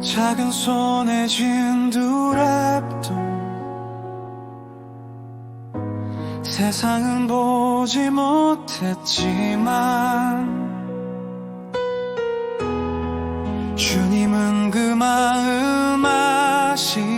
작은 손에 쥔 두랩도 세상은 보지 못했지만 주님은 그 마음 아시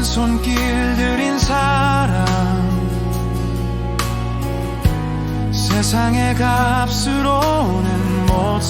한 손길 들인 사람. 세상의 값으로는 못